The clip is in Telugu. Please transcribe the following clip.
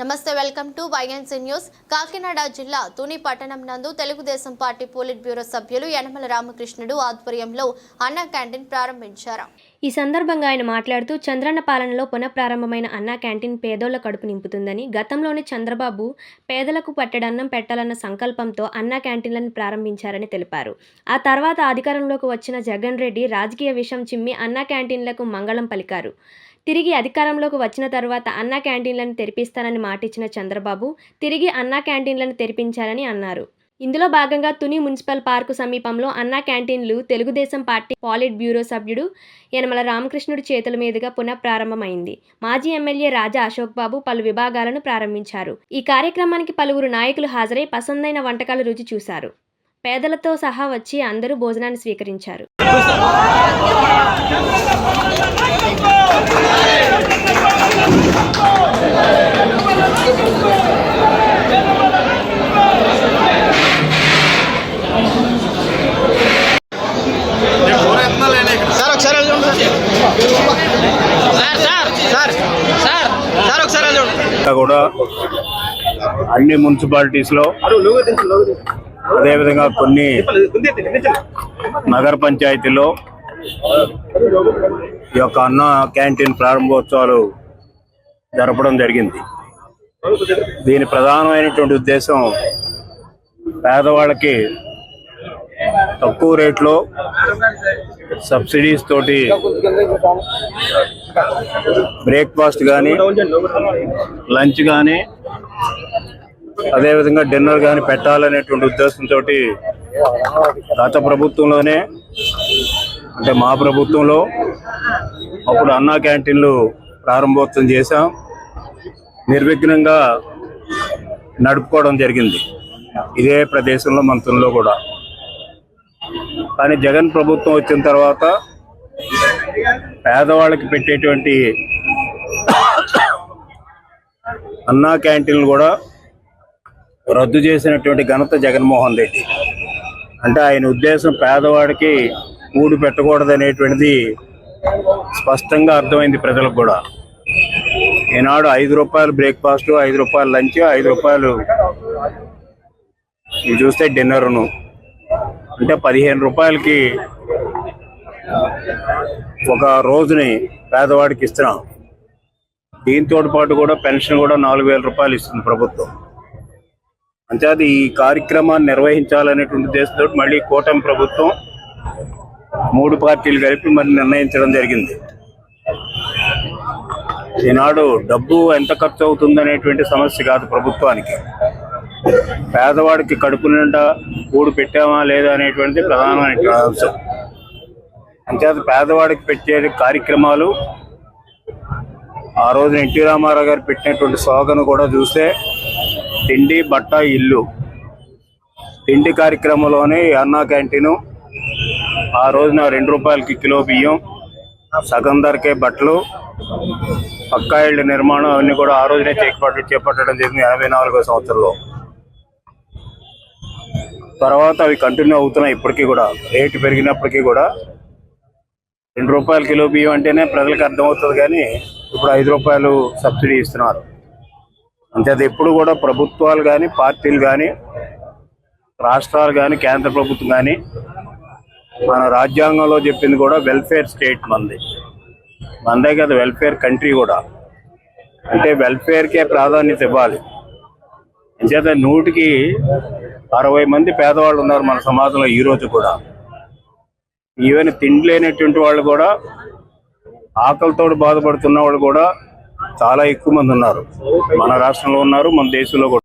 నమస్తే welcome to YNC news. Kakinada జిల్లా తుని పట్టణం నందు తెలుగుదేశం పార్టీ పోలిట్ బ్యూరో సభ్యులు యనమల రామకృష్ణుడు ఆధ్వర్యంలో అన్న క్యాంటీన్ ప్రారంభించారు. ఈ సందర్భంగా ఆయన మాట్లాడుతూ చంద్రన్న పాలనలో పునఃప్రారంభమైన అన్నా క్యాంటీన్ పేదోళ్ళ కడుపు నింపుతుందని గతంలోనే చంద్రబాబు పేదలకు పట్టెడన్నం పెట్టాలన్న సంకల్పంతో అన్నా క్యాంటీన్లను ప్రారంభించారని తెలిపారు. ఆ తర్వాత అధికారంలోకి వచ్చిన జగన్ రెడ్డి రాజకీయ విషం చిమ్మి అన్నా క్యాంటీన్లకు మంగళం పలికారు. తిరిగి అధికారంలోకి వచ్చిన తర్వాత అన్నా క్యాంటీన్లను తెరిపిస్తానని మాటిచ్చిన చంద్రబాబు తిరిగి అన్నా క్యాంటీన్లను తెరిపించారని అన్నారు. ఇందులో భాగంగా తుని మున్సిపల్ పార్కు సమీపంలో అన్నా క్యాంటీన్లు తెలుగుదేశం పార్టీ పాలిట్ బ్యూరో సభ్యుడు యనమల రామకృష్ణుడి చేతుల మీదుగా పునః ప్రారంభమైంది మాజీ ఎమ్మెల్యే రాజా అశోక్ బాబు పలు విభాగాలను ప్రారంభించారు. ఈ కార్యక్రమానికి పలువురు నాయకులు హాజరై పసందైన వంటకాలు రుచి చూశారు. పేదలతో సహా వచ్చి అందరూ భోజనాన్ని స్వీకరించారు. కూడా అన్ని మున్సిపాలిటీస్లో అదేవిధంగా కొన్ని నగర పంచాయతీలో ఈ యొక్క అన్న క్యాంటీన్ ప్రారంభోత్సవాలు జరపడం జరిగింది. దీని ప్రధానమైనటువంటి ఉద్దేశం పేదవాళ్ళకి తక్కువ రేట్లో సబ్సిడీస్ తోటి బ్రేక్ఫాస్ట్ కానీ లంచ్ కానీ అదేవిధంగా డిన్నర్ కానీ పెట్టాలనేటువంటి ఉద్దేశంతో గత ప్రభుత్వంలోనే అంటే మా ప్రభుత్వంలో అప్పుడు అన్నా క్యాంటీన్లు ప్రారంభోత్సవం చేశాం. నిర్విఘ్నంగా నడుపుకోవడం జరిగింది. ఇదే ప్రదేశంలో మంత్రుల్లో కూడా. కానీ జగన్ ప్రభుత్వం వచ్చిన తర్వాత పేదవాళ్ళకి పెట్టేటువంటి అన్నా క్యాంటీన్లు కూడా రద్దు చేసినటువంటి ఘనత జగన్మోహన్ రెడ్డి. అంటే ఆయన ఉద్దేశం పేదవాడికి ఊడు పెట్టకూడదు అనేటువంటిది స్పష్టంగా అర్థమైంది ప్రజలకు కూడా. ఈనాడు ఐదు రూపాయలు బ్రేక్ఫాస్ట్ ఐదు రూపాయలు లంచ్ ఐదు రూపాయలు ఇవి చూస్తే డిన్నర్ను. అంటే పదిహేను రూపాయలకి ఒక రోజుని పేదవాడికి ఇస్తున్నాం. దీంతో పాటు కూడా పెన్షన్ కూడా నాలుగు వేల రూపాయలు ఇస్తుంది ప్రభుత్వం. అంతే అది ఈ కార్యక్రమాన్ని నిర్వహించాలనేటువంటి ఉద్దేశంతో మళ్ళీ కూటమి ప్రభుత్వం మూడు పార్టీలు కలిపి మరి నిర్ణయించడం జరిగింది. ఈనాడు డబ్బు ఎంత ఖర్చు అవుతుంది అనేటువంటి సమస్య కాదు ప్రభుత్వానికి. పేదవాడికి కడుపు నిండా కూడు పెట్టామా లేదా అనేటువంటిది ప్రధానమైన అంశం. అంతేత పేదవాడికి పెట్టే కార్యక్రమాలు ఆ రోజున ఎన్టీ రామారావు గారు పెట్టినటువంటి స్లోగన్ కూడా చూస్తే తిండి బట్ట ఇల్లు. తిండి కార్యక్రమంలోనే అన్నా క్యాంటీను ఆ రోజున రెండు రూపాయలకి కిలో బియ్యం సగం ధరకే బట్టలు పక్కా ఇళ్ళ నిర్మాణం అవన్నీ కూడా ఆ రోజునే చేపట్టు చేపట్టడం జరిగింది ఎనభై నాలుగో సంవత్సరంలో. తర్వాత అవి కంటిన్యూ అవుతున్నాయి ఇప్పటికీ కూడా. రేటు పెరిగినప్పటికీ కూడా రెండు రూపాయల కిలో బియ్యం అంటేనే ప్రజలకు అర్థమవుతుంది కానీ ఇప్పుడు ఐదు రూపాయలు సబ్సిడీ ఇస్తున్నారు. అంతే అది ఎప్పుడు కూడా ప్రభుత్వాలు కానీ పార్టీలు కానీ రాష్ట్రాలు కానీ కేంద్ర ప్రభుత్వం కానీ మన రాజ్యాంగంలో చెప్పింది కూడా వెల్ఫేర్ స్టేట్ మంది. మందే కదా వెల్ఫేర్ కంట్రీ కూడా. అంటే వెల్ఫేర్కే ప్రాధాన్యత ఇవ్వాలి. అంచేత నూటికి అరవై మంది పేదవాళ్ళు ఉన్నారు మన సమాజంలో ఈరోజు కూడా. ఈవెన్ తిండి లేనటువంటి వాళ్ళు కూడా ఆకలితో బాధపడుతున్న వాళ్ళు కూడా చాలా ఎక్కువ మంది ఉన్నారు. మన రాష్ట్రంలో ఉన్నారు మన దేశంలో కూడా.